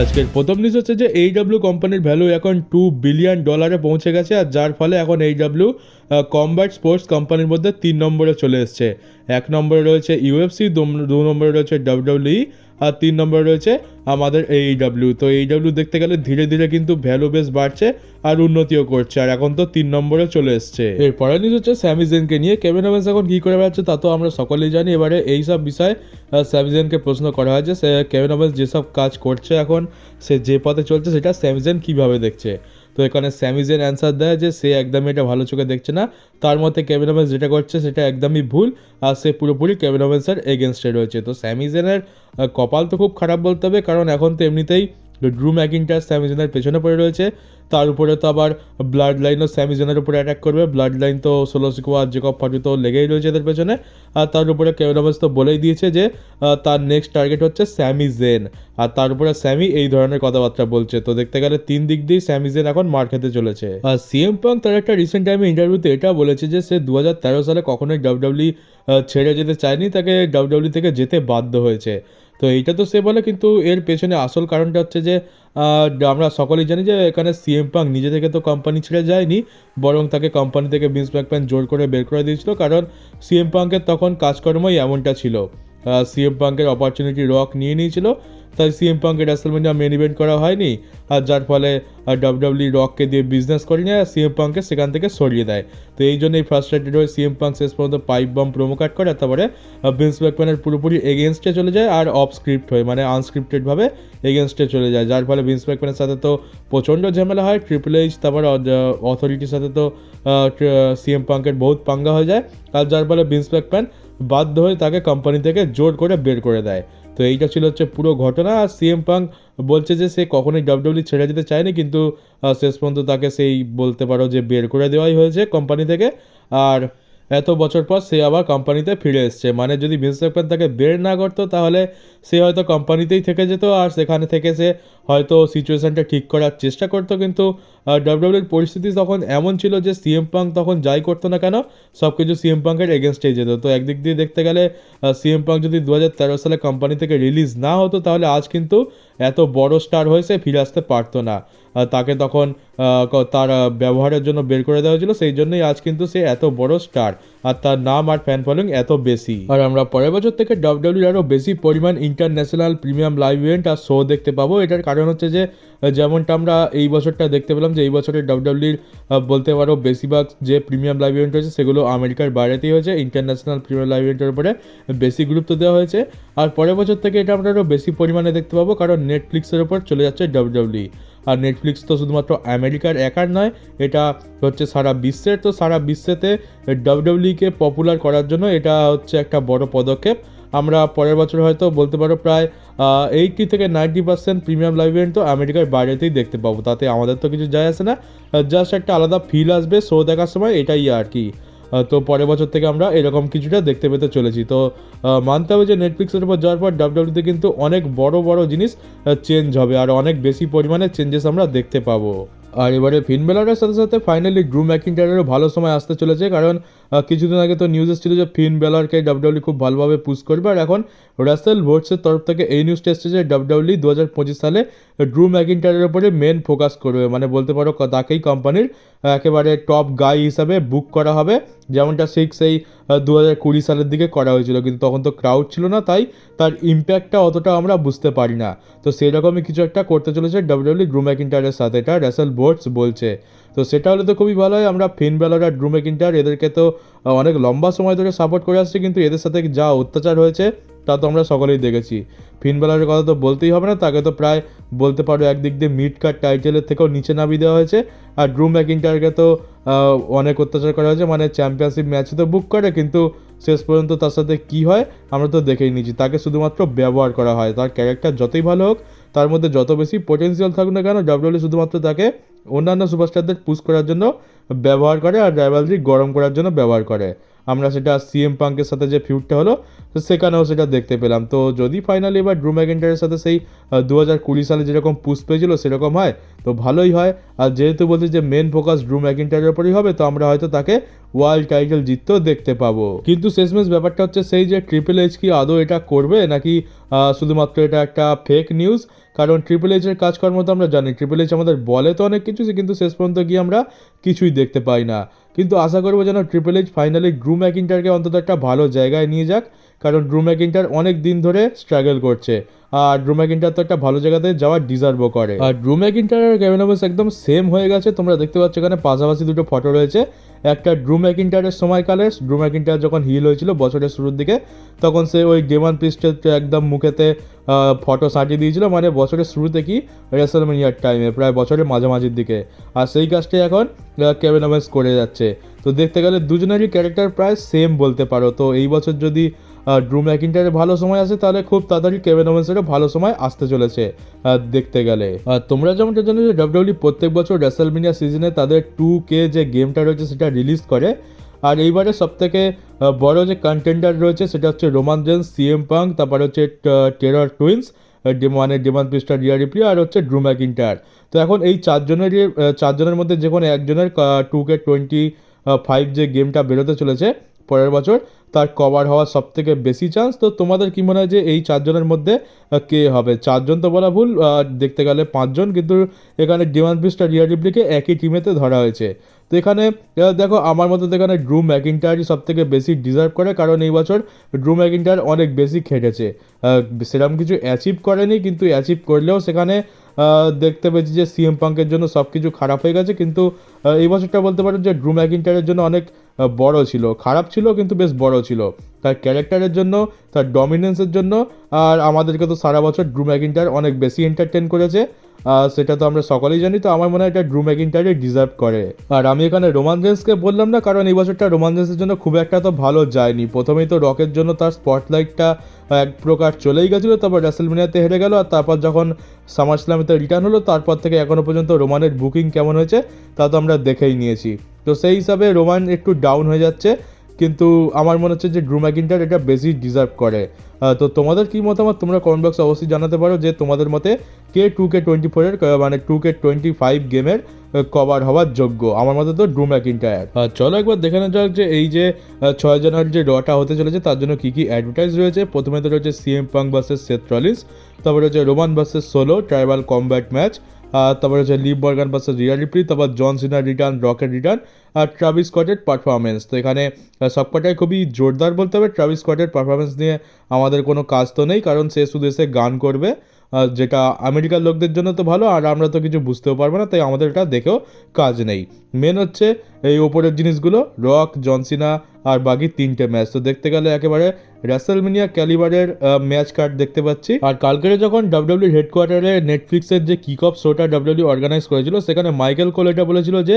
আজকের প্রথম নিউজ হচ্ছে যে এইডব্লিউ কোম্পানির ভ্যালু এখন টু বিলিয়ন ডলারে পৌঁছে গেছে, আর যার ফলে এখন এইডব্লিউ কম্ব্যাট স্পোর্টস কোম্পানির মধ্যে তিন নম্বরে চলে এসছে। এক নম্বরে রয়েছে ইউএফসি দু নম্বরে রয়েছে ডাব্লিউডব্লিউ আর তিন নম্বরে রয়েছে আমাদের এইডব্লিউ তো এইডব্লিউ দেখতে গেলে ধীরে ধীরে কিন্তু ভ্যালু বেস বাড়ছে আর উন্নতিও করছে। আর এখন তো তিন নম্বরে চলে এসছে। এরপরে নিউজ হচ্ছে স্যামিজেনকে নিয়ে। কেভিন ওভেন্স এখন কী করে বেড়াচ্ছে তা তো আমরা সকলেই জানি। এবারে এই সব বিষয়ে স্যামিজেনকে প্রশ্ন করা হয় যে সে কেভিন ওভেন্স যেসব কাজ করছে এখন, সে যে পথে চলছে, সেটা স্যামিজেন কীভাবে দেখছে? তো এখানে স্যামিজেন অ্যান্সার দেয় যে সে একদমই এটা ভালো চোখে দেখছে না। তার মতে কেভিন যেটা করছে সেটা একদমই ভুল আর সে পুরোপুরি কেভিন ওভেন্সের এগেনস্টে রয়েছে। তো স্যামিজেনের কপাল তো খুব খারাপ বলতে হবে কারণ এখন তো এমনিতেই ড্রু ম্যাকিনটার স্যামিজনের পেছনে পড়ে রয়েছে। তার উপরে তো আবার ব্লাড লাইনও স্যামিজনের উপরে অ্যাটাক করবে। ব্লাড লাইন তো ষোলো সিকোয়া জেকব ফাটু তো লেগেই রয়েছে এদের পেছনে। আর তার উপরে কেভিনভাস তো বলেই দিয়েছে যে তার নেক্সট টার্গেট হচ্ছে স্যামি জেন আর তার উপরে স্যামি এই ধরনের কথাবার্তা বলছে। তো দেখতে গেলে তিন দিক দিয়েই স্যামি জেন এখন মার খেতে চলেছে। আর সিএম পাং তার একটা রিসেন্ট টাইমে ইন্টারভিউতে এটা বলেছে যে, সে দু হাজার তেরো সালে কখনোই ডাব্লিউডাব্লিউ ছেড়ে যেতে চায়নি। তাকে ডাব্লিউডাব্লিউ থেকে যেতে বাধ্য হয়েছে। তো এইটা তো সে বলে, কিন্তু এর পেছনে আসল কারণটা হচ্ছে যে আমরা সকলেই জানি যে এখানে সিএম পাং নিজে থেকে তো কোম্পানি ছেড়ে যায়নি, বরং তাকে কোম্পানি থেকে বিন্স ম্যাকম্যান জোর করে বের করে দিয়েছিল, কারণ সিএম পাঙ্কের তখন কাজকর্মই এমনটা ছিল। সিএম পাঙ্কের অপরচুনিটি রক নিয়ে নিয়েছিল তাই সিএম পাঙ্কের রেসলমেনিয়া মেন ইভেন্ট করা হয়নি, আর যার ফলে ডাব্লিউডাব্লিউ রককে দিয়ে বিজনেস করে নিয়ে সিএম পাঙ্কে সেখান থেকে সরিয়ে দেয়। তো এই জন্যই ফ্রাস্ট্রেটেড হয়ে সিএম পাঙ্ক শেষ পর্যন্ত পাইপ বম প্রোমো কাট করে, তারপরে বিন্স ম্যাকম্যানের পুরোপুরি এগেনস্টে চলে যায়, আর অফ স্ক্রিপ্ট হয়ে মানে আনস্ক্রিপ্টেডভাবে এগেনস্টে চলে যায়। যার ফলে বিন্স ম্যাকম্যানের সাথে তো প্রচণ্ড ঝামেলা হয় ট্রিপল এইচ তারপরে অথরিটির সাথে তো সিএম পাঙ্কের বহুত পাঙ্গা হয়ে যায়, আর যার ফলে বিন্স ম্যাকম্যান বাধ্য হয়ে তাকে কোম্পানি থেকে জোর করে বের করে দেয়। তো এইটা ছিল হচ্ছে পুরো ঘটনা। আর সিএম পাং বলছে যে সে কখনোই ডাব্লিউডব্লিউ ছেড়ে যেতে চায়নি, কিন্তু শেষ পর্যন্ত তাকে সেই বলতে পারো যে বের করে দেওয়াই হয়েছে কোম্পানি থেকে। আর এত বছর পর সে আবার কোম্পানিতে ফিরে এসছে। মানে যদি ভিন্স তাকে বের না করতো, তাহলে সে হয়তো কোম্পানিতেই থেকে যেত, আর সেখানে থেকে সে হয়তো সিচুয়েশানটা ঠিক করার চেষ্টা করতো। কিন্তু ডাব্লিউডব্লিউর পরিস্থিতি তখন এমন ছিল যে সিএম পাং তখন যাই করতো না কেন সব কিছু সিএম পাঙ্কের এগেনস্টেই যেত। তো একদিক দিয়ে দেখতে গেলে সিএম পাঙ্ক যদি দু হাজার তেরো সালে কোম্পানি থেকে রিলিজ না হতো, তাহলে আজ কিন্তু এত বড় স্টার হয়েছে ফিরে আসতে পারতো না। আর তাকে তখন তার ব্যবহারের জন্য বের করে দেওয়া হয়েছিল, সেই জন্যই আজ কিন্তু সে এত বড় স্টার আর তার নাম আর ফ্যান ফলোয়িং এত বেশি। আর আমরা পরের বছর থেকে ডাব্লিউডব্লিউ আরও বেশি পরিমাণ ইন্টারন্যাশনাল প্রিমিয়াম লাইভ ইভেন্ট আর শো দেখতে পাবো। এটার কারণ হচ্ছে যে যেমনটা আমরা এই বছরটা দেখতে পেলাম যে এই বছরের ডাব্লিউডব্লিউর বলতে পারো বেশিরভাগ যে প্রিমিয়াম লাইভ ইভেন্ট হয়েছে সেগুলো আমেরিকার বাইরেতেই হয়েছে ইন্টারন্যাশনাল প্রিমিয়াম লাইভ ইভেন্টের উপরে বেশি গুরুত্ব দেওয়া হয়েছে। আর পরের বছর থেকে এটা আমরা আরও বেশি পরিমাণে দেখতে পাবো, কারণ নেটফ্লিক্সের উপর চলে যাচ্ছে ডাব্লিউডব্লিউ আর নেটফ্লিক্স তো শুধুমাত্র আমেরিকার একার নয়, এটা হচ্ছে সারা বিশ্বের, তো সারা বিশ্বেতে ডাব্লিউডব্লিউকে পপুলার করার জন্য এটা হচ্ছে একটা বড় পদক্ষেপ। আমরা পরের বছর হয়তো বলতে পারো প্রায় এইটটি থেকে ninety percent premium live event তো আমেরিকার বাইরেতেই দেখতে পাবো। তাতে আমাদের তো কিছু যায় আসে না। জাস্ট একটা আলাদা ফিল আসবে শো দেখার সময় এটাই আর কি। তো পরের বছর থেকে আমরা এরকম কিছুটা দেখতে পেতে চলেছি। তো মানতে হবে যে নেটফ্লিক্সের উপর যাওয়ার পর ডাব্লিউডব্লিউতে কিন্তু অনেক বড় বড় জিনিস চেঞ্জ হবে আর অনেক বেশি পরিমাণে চেঞ্জেস আমরা দেখতে পাবো। আর এবারে বেলারের সাথে সাথে ফাইনালি ড্রু ম্যাকিন্টারেরও ভালো সময় আসতে চলেছে। কারণ কিছুদিন আগে তো নিউজ এসেছিল যে ফিন বেলারকে ডাব্লিউডব্লিউ খুব ভালোভাবে পুশ করবে। আর এখন রাসেল ভোটসের তরফ থেকে এই নিউজটা এসেছে যে ডাব্লিউডব্লিউ দু হাজার পঁচিশ সালে ড্রু ম্যাকিন্টারের উপরে মেন ফোকাস করবে। মানে বলতে পারো তাকেই কোম্পানির একেবারে টপ গাই হিসাবে বুক করা হবে। যেমনটা ঠিক সেই দু হাজার কুড়ি সালের দিকে করা হয়েছিল। কিন্তু তখন তো ক্রাউড ছিল না, তাই তার ইম্প্যাক্টটা অতটা আমরা বুঝতে পারি না। তো সেই রকমই কিছু একটা করতে চলেছে ডাব্লিউডব্লিউ ড্রু ম্যাকিন্টারের সাথে। এটা রেসেল বোর্ডস বলছে। তো সেটা হলে তো খুবই ভালো হয়। আমরা ফিন বেলার আর ড্রু ম্যাকিন্টার এদেরকে তো অনেক লম্বা সময় ধরে সাপোর্ট করে আসছি, কিন্তু এদের সাথে যা অত্যাচার হয়েছে, তা তো আমরা সকলেই দেখেছি। ফিন বেলারের কথা তো বলতেই হবে না, তাকে তো প্রায় বলতে পারো একদিক দিয়ে মিড কার্ড টাইটেলের থেকেও নিচে নামিয়ে দেওয়া হয়েছে। আর ড্রু ম্যাকিন্টারকে তো অনেক অত্যাচার করা হয়েছে মানে চ্যাম্পিয়নশিপ ম্যাচে তো বুক করে, কিন্তু শেষ পর্যন্ত তার সাথে কি হয়, আমরা তো দেখেই নিয়েছি। তাকে শুধুমাত্র ব্যবহার করা হয়, তার ক্যারেক্টার যতই ভালো হোক, তার মধ্যে যত বেশি পোটেন্সিয়াল থাকুক না কেন ডাব্লিউডব্লিউ শুধুমাত্র তাকে অন্যান্য সুপারস্টারদের পুশ করার জন্য ব্যবহার করে আর রাইভালরি গরম করার জন্য ব্যবহার করে। আমরা সেটা সিএম পাঙ্কের সাথে যে ফিউডটা হলো, তো সেখানেও সেটা দেখতে পেলাম। তো যদি ফাইনালি এবার ড্রু ম্যাকেন্টারের সাথে সেই দু হাজার কুড়ি সালে যেরকম পুষ পেয়েছিল সেরকম হয়, তো ভালোই হয়। আর যেহেতু বলছি যে মেন ফোকাস ড্রু ম্যাকেন্টারের উপরই হবে, তো আমরা হয়তো তাকে ওয়ার্ল্ড টাইটেল জিততেও দেখতে পাবো। কিন্তু শেষমেশ ব্যাপারটা হচ্ছে সেই যে ট্রিপল এইচ কি আদৌ এটা করবে, নাকি শুধুমাত্র এটা একটা ফেক নিউজ কারণ ট্রিপল এইচের কাজকর্ম তো আমরা জানি ট্রিপল এইচ আমাদের বলে তো অনেক কিছু কিন্তু শেষ পর্যন্ত গিয়ে আমরা কিছুই দেখতে পাই না। কিন্তু আশা করব যেন ট্রিপল এইচ ফাইনালি গ্রুম ম্যাকিন্টারকে অন্তত একটা ভালো জায়গায় নিয়ে যাক। কারণ ড্রু ম্যাকিন্টার অনেক দিন ধরে স্ট্রাগল করছে। আর ড্রু ম্যাকিন্টার তো একটা ভালো জায়গাতে যাওয়ার ডিজার্ভও করে। আর ড্রু ম্যাকিন্টার আর কেভিন ওভেন্স একদম সেম হয়ে গেছে। তোমরা দেখতে পাচ্ছ এখানে পাশাপাশি দুটো ফটো রয়েছে। একটা ড্রু ম্যাকিন্টারের সময়কালে ড্রু ম্যাকিন্টার যখন হিল হয়েছিল বছরের শুরুর দিকে, তখন সে ওই ডেমান পিস্টের একদম মুখেতে ফটো সাজিয়ে দিয়েছিল। মানে বছরের শুরুতে কি? রেসলমেনিয়ার টাইমে প্রায় বছরের মাঝামাঝির দিকে। আর সেই কাজটাই এখন কেভিন ওভেন্স করে যাচ্ছে। তো দেখতে গেলে দুজনেরই ক্যারেক্টার প্রায় সেম বলতে পারো। তো এই বছর যদি ড্রু ম্যাকিন্টারের ভালো সময় আসে তাহলে খুব তাড়াতাড়ি কেভিন ওভেন্সেরও ভালো সময় আসতে চলেছে দেখতে গেলে। আর তোমরা যেমনটা জানো যে ডাব্লিউডব্লিউ প্রত্যেক বছর রেসেলমিনিয়া সিজনে তাদের টু কে যে গেমটা রয়েছে সেটা রিলিজ করে। আর এইবারে সব থেকে বড় যে কন্টেন্ডার রয়েছে সেটা হচ্ছে রোমান জেন্স সিএম পাং তারপর হচ্ছে টেরর টুইন্স মানে ডেমান পিস্টার রিয়া রিপ্লি আর হচ্ছে ড্রু ম্যাকিন্টার তো এখন এই চারজনেরই আহ, চারজনের মধ্যে যে কোনো একজনের টু কে টোয়েন্টি ফাইভ যে গেমটা বেরোতে চলেছে পরের বছর তার কভার হওয়ার সব থেকে বেশি চান্স তো তোমাদের কি মনে হয় যে এই চারজনের মধ্যে কে হবে? চারজন তো বলা ভুল দেখতে গেলে পাঁচজন, কিন্তু এখানে ডিমান পিস্টার রিয়া রিপ্লিকে একই টিমেতে ধরা হয়েছে। তো এখানে দেখো, আমার মতো তো এখানে ড্রু ম্যাকিন্টারই সব থেকে বেশি ডিজার্ভ করে, কারণ এই বছর ড্রু ম্যাকিন্টার অনেক বেশি খেটেছে। সেরকম কিছু অ্যাচিভ করেনি, কিন্তু অ্যাচিভ করলেও সেখানে দেখতে পেয়েছি যে সিএম পাঙ্কের জন্য সব কিছু খারাপ হয়ে গেছে, কিন্তু এই বছরটা বলতে পারো যে ড্রু ম্যাকিন্টারের জন্য অনেক বড় ছিল। খারাপ ছিল, কিন্তু বেশ বড় ছিল। তার ক্যারেক্টারের জন্য, তার ডমিনেন্সের জন্য, আর আমাদেরকে তো সারা বছর ড্রু ম্যাকিন্টার অনেক বেশি এন্টারটেন করেছে। সেটা তো আমরা সকলেই জানি, তো আমার মনে হয় এটা ড্রু ম্যাকিন্টারই ডিজার্ভ করে। আর আমি এখানে রোমান বললাম না, কারণ এই বছরটা রোমান জেন্সের জন্য খুব একটা তো ভালো যায়নি। প্রথমেই তো রকের জন্য তার স্পটলাইটটা এক প্রকার চলেই গেছিল, তারপর রেসেলমিনিয়াতে হেরে গেল, আর তারপর যখন সামার ইসলামিতে রিটার্ন হলো, তারপর থেকে এখনও পর্যন্ত রোমানের বুকিং কেমন হয়েছে, তা তো আমরা দেখেই নিয়েছি। তো সেই হিসাবে রোমান একটু ডাউন হয়ে যাচ্ছে কিন্তু আমার মনে হচ্ছে যে ড্রু ম্যাকিন্টার এটা বেশি ডিজার্ভ করে। তো তোমাদের কি মতামত? তোমরা কমেন্ট বক্সে অবশ্যই জানাতে পারো যে তোমাদের মতে কে টু কে টোয়েন্টি ফোরের মানে টু কে টোয়েন্টি ফাইভ গেমের কভার হওয়ার যোগ্য? আমার মতে তো ড্রু ম্যাকিন্টায়ার চলো একবার দেখে নেওয়া যাক যে এই যে ছয় জানুয়ারি যে ডটা হতে চলেছে, তার জন্য কী কী অ্যাডভার্টাইজ রয়েছে। প্রথমে তো রয়েছে CM Punk versus Seth Rollins তারপরে রয়েছে Roman versus Solo tribal combat match তারপরে হচ্ছে Liv Morgan versus Rhea Ripley তারপর জন সিনার রিটার্ন রকেট রিটার্ন আর ট্রাভিস স্কটের পারফরমেন্স তো এখানে সবকটাই খুবই জোরদার বলতে হবে। ট্রাভিস স্কটের পারফরমেন্স নিয়ে আমাদের কোনো কাজ তো নেই, কারণ সে শুধু এসে গান করবে যেটা আমেরিকার লোকদের জন্য তো ভালো, আর আমরা তো কিছু বুঝতেও পারব না, তাই আমাদের এটা দেখেও কাজ নেই। মেন হচ্ছে এই ওপরের জিনিসগুলো রক জনসিনা আর বাকি তিনটে ম্যাচ। তো দেখতে গেলে একেবারে র্যাসেলমিনিয়া ক্যালিবারের ম্যাচ কার্ড দেখতে পাচ্ছি। আর কালকেরে যখন ডাব্লিউডব্লিউ হেডকোয়ার্টারে নেটফ্লিক্সের যে কিক অফ শোটা ডাব্লিউডব্লিউ অর্গানাইজ করেছিল, সেখানে মাইকেল কোল এটা বলেছিল যে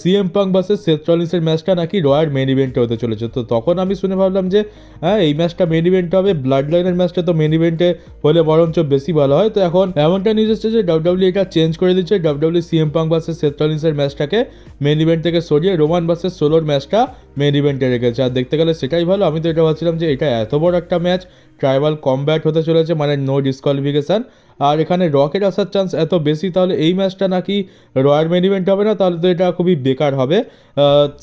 সিএম পাং ভার্সেস সেথ রলিন্সের ম্যাচটা নাকি রয়্যাল মেন ইভেন্টে হতে চলেছে। তো তখন আমি শুনে ভাবলাম যে হ্যাঁ এই ম্যাচটা মেন ইভেন্টে হবে ব্লাড লাইনের ম্যাচটা তো মেন ইভেন্টে হলে বরঞ্চ বেশি ভালো হয়। তো এখন এমনটা নিউজ যে ডাব্লিউডব্লিউ এটা চেঞ্জ করে দিচ্ছে। W W CM Punk versus Seth ম্যাচটাকে main event থেকে সরিয়ে রোমান ভার্সেস সোলোর ম্যাচটা মেন ইভেন্টে রেখেছে। আর দেখতে গেলে সেটাই ভালো, আমি তো এটা ভাবছিলাম যে এটা এত বড় একটা ম্যাচ ট্রাইবাল কমব্যাট হতে চলেছে মানে নো ডিসকোয়ালিফিকেশান আর এখানে রকেট আসার চান্স এত বেশি, তাহলে এই ম্যাচটা নাকি রয়্যাল মেন ইভেন্ট হবে না? তাহলে তো এটা খুবই বেকার হবে।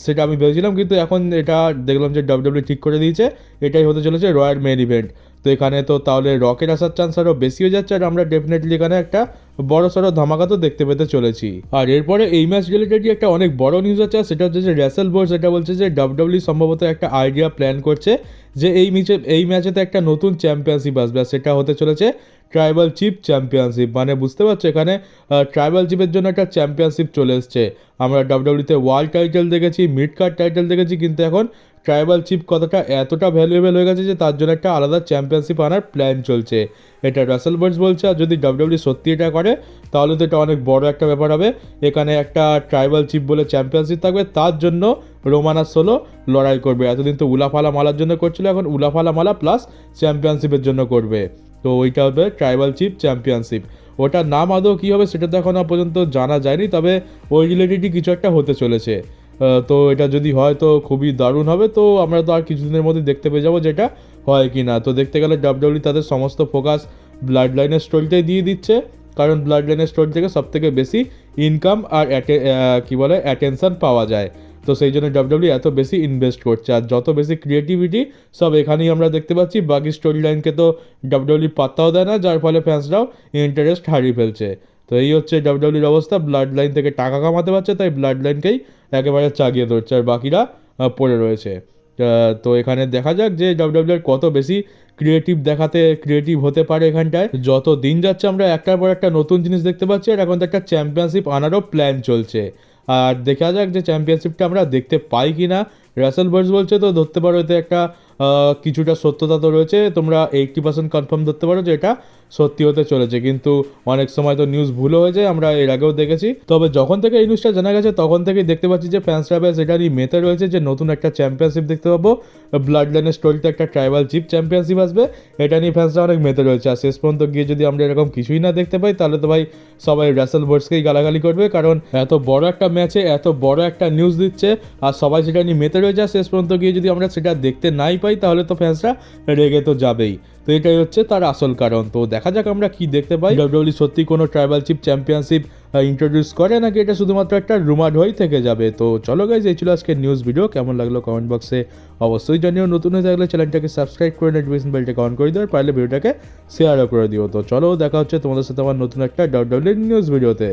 সেটা আমি ভেবেছিলাম, কিন্তু এখন এটা দেখলাম যে ডাব্লিউডব্লিউ ঠিক করে দিয়েছে, এটাই হতে চলেছে রয়্যাল মেন ইভেন্ট তো এখানে তো তাহলে রকেট আসার চান্স আরও বেশি হয়ে যাচ্ছে আর আমরা ডেফিনেটলি এখানে একটা বড় সড়ো ধামাকা তো দেখতে পেতে চলেছি। আর এরপরে এই ম্যাচ রিলেটেডই একটা অনেক বড় নিউজ আছে সেটা হচ্ছে যে র্যাসেল বোর্ড সেটা বলছে যে ডাব্লিউডাব্লিউ সম্ভবত একটা আইডিয়া প্ল্যান করছে যে এই ম্যাচে এই ম্যাচেতে একটা নতুন চ্যাম্পিয়নশিপ আসবে আর সেটা হতে চলেছে ট্রাইবাল চিপ চ্যাম্পিয়নশিপ মানে বুঝতে পারছ, এখানে ট্রাইবাল চিপের জন্য একটা চ্যাম্পিয়নশিপ চলে এসছে। আমরা ডাব্লিউডব্লিউতে ওয়ার্ল্ড টাইটেল দেখেছি মিড কার্ড টাইটেল দেখেছি, কিন্তু এখন ট্রাইবাল চিপ কতটা, এতটা ভ্যালুয়েবল হয়ে গেছে যে তার জন্য একটা আলাদা চ্যাম্পিয়নশিপ আনার প্ল্যান চলছে। এটা রাসেল বার্ডস বলছে, আর যদি ডাব্লিউডব্লিউ সত্যি এটা করে, তাহলে তো এটা অনেক বড় একটা ব্যাপার হবে। এখানে একটা ট্রাইবাল চিপ বলে চ্যাম্পিয়নশিপ থাকবে, তার জন্য রোমানা সোলো লড়াই করবে। এতদিন তো উলাফালা মালার জন্য করছিল, এখন উলাফালা মালা প্লাস চ্যাম্পিয়নশিপের জন্য করবে। তো ওইটা হবে ট্রাইবাল চিপ চ্যাম্পিয়নশিপ ওটার নাম আদৌ কী হবে সেটা তো এখন পর্যন্ত জানা যায়নি, তবে ওই রিলেটেডই কিছু একটা হতে চলেছে। তো এটা যদি হয় তো খুবই দারুণ হবে। তো আমরা তো আর কিছুদিনের মধ্যে দেখতে পেয়ে যাব যেটা হয় কি না। তো দেখতে গেলে ডাব্লিউডব্লিউ তাদের সমস্ত ফোকাস ব্লাড লাইনের স্টোরিটাই দিয়ে দিচ্ছে। কারণ ব্লাড লাইনের স্টোরি থেকে সব থেকে বেশি ইনকাম আর কি বলে অ্যাটেনশন পাওয়া যায়। তো সেই জন্য ডাব্লিউডব্লিউ এত বেশি ইনভেস্ট করছে। আর যত বেশি ক্রিয়েটিভিটি সব এখানেই আমরা দেখতে পাচ্ছি। বাকি স্টোরি লাইনকে তো ডাব্লিউডব্লিউ পাত্তাও দেয় না, যার ফলে ফ্যান্সরাও ইন্টারেস্ট হারিয়ে ফেলছে। তো এই হচ্ছে ডাব্লিউডব্লিউর অবস্থা। ব্লাড লাইন থেকে টাকা কামাতে পারছে, তাই ব্লাড লাইনকেই একেবারে চাগিয়ে ধরছে। আর বাকিরা পড়ে রয়েছে। তো এখানে দেখা যাক যে ডাব্লিউডব্লিউ কত বেশি ক্রিয়েটিভ দেখাতে ক্রিয়েটিভ হতে পারে এখানটায়। যত দিন যাচ্ছে, আমরা একটার পর একটা নতুন জিনিস দেখতে পাচ্ছি। আর এখন তো একটা চ্যাম্পিয়নশিপ আনারও প্ল্যান চলছে। আর দেখা যাক যে চ্যাম্পিয়নশিপটা আমরা দেখতে পাই কি না রাসেল বার্স বলছে তো, ধরতে পারো এতে একটা কিছুটা সত্যতা তো রয়েছে। তোমরা এইটটি পার্সেন্ট কনফার্ম ধরতে পারো যে এটা সত্যি হতে চলেছে। কিন্তু অনেক সময় তো নিউজ ভুলও হয়ে যায়, আমরা এর আগেও দেখেছি। তবে যখন থেকে এই নিউজটা জানা গেছে, তখন থেকেই দেখতে পাচ্ছি যে ফ্যান্সরা ব্যাস এটা নিয়ে মেতে রয়েছে যে নতুন একটা চ্যাম্পিয়নশিপ দেখতে পাবো। ব্লাড লাইনের স্টোরিতে একটা ট্রাইবাল চিপ চ্যাম্পিয়নশিপ আসবে। এটা নিয়ে ফ্যান্সরা অনেক মেতে রয়েছে। আর শেষ পর্যন্ত গিয়ে যদি আমরা এরকম কিছুই না দেখতে পাই, তাহলে তো ভাই সবাই র্যাসেল বোর্ডসকেই গালাগালি করবে। কারণ এত বড় একটা ম্যাচে এত বড় একটা নিউজ দিচ্ছে, আর সবাই সেটা নিয়ে মেতে রয়েছে। আর শেষ পর্যন্ত গিয়ে যদি আমরা সেটা দেখতে নাই পাই, তাহলে তো ফ্যান্সরা রেগে তো যাবেই। তো এটাই হচ্ছে তার আসল কারণ। তো দেখা যাক আমরা কি দেখতে পাই। ডাব্লিউডব্লিউ সত্যি কোনো ট্রাইবাল চিপ চ্যাম্পিয়নশিপ ইন্ট্রোডিউস করে নাকি এটা শুধুমাত্র একটা রুমার হয়েই থেকে যাবে? তো চলো গাইজ এই ছিল আজকে নিউজ ভিডিও কেমন লাগল কমেন্ট বক্সে অবশ্যই জানিও। নতুন হয়ে থাকলে চ্যানেলটাকে সাবস্ক্রাইব করে নোটিফিকেশন বেলটাকে অন করে দিও পারলে ভিডিওটাকে শেয়ারও করে দিও। তো চলো, দেখা হচ্ছে তোমাদের সাথে আমার নতুন একটা ডাব্লিউডব্লিউ নিউজ ভিডিওতে